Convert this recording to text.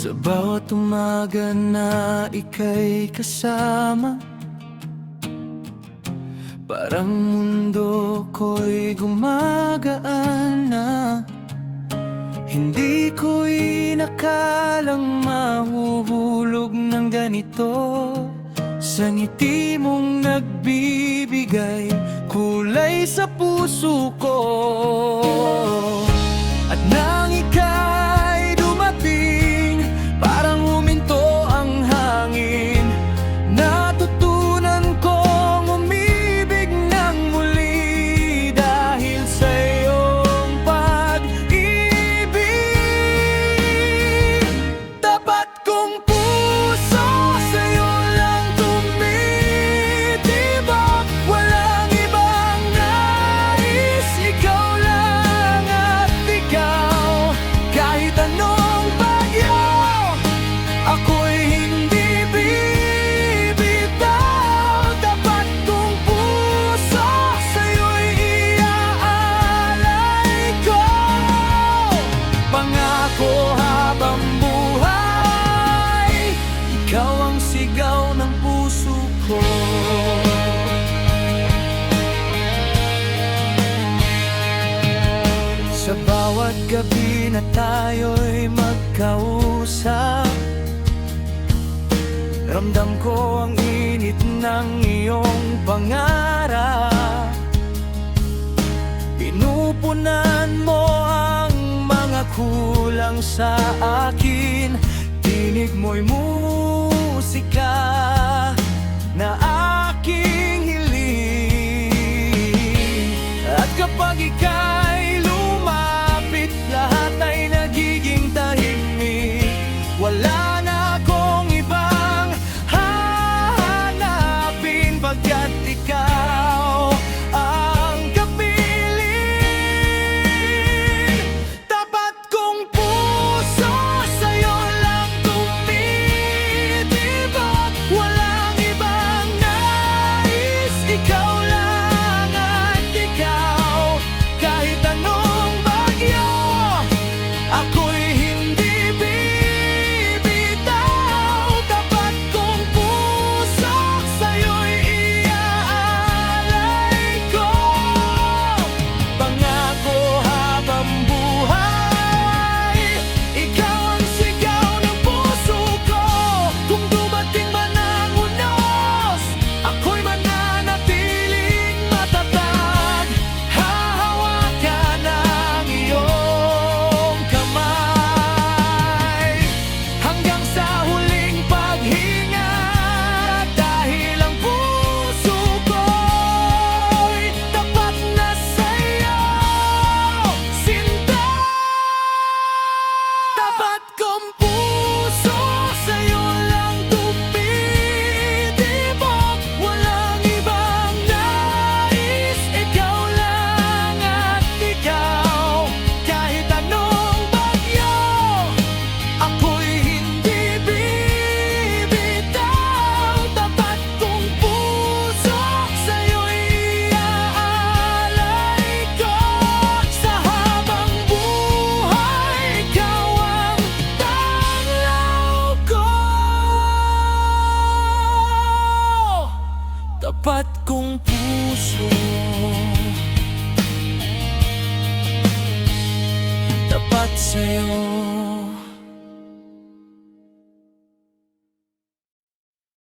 Sa bawat umaga na ika'y kasama Parang mundo ko'y gumagaan na Hindi ko inakalang mahuhulog ng ganito. Sa ngiti mong nagbibigay kulay sa puso ko. gabi na tayo'y magkausap. Ramdam ko ang init ng iyong pangarap. Pinupunan mo ang mga kulang sa akin. Tinig mo'y musika na aking hiling. At kapag ikay tapat kong puso. Tapat sa'yo.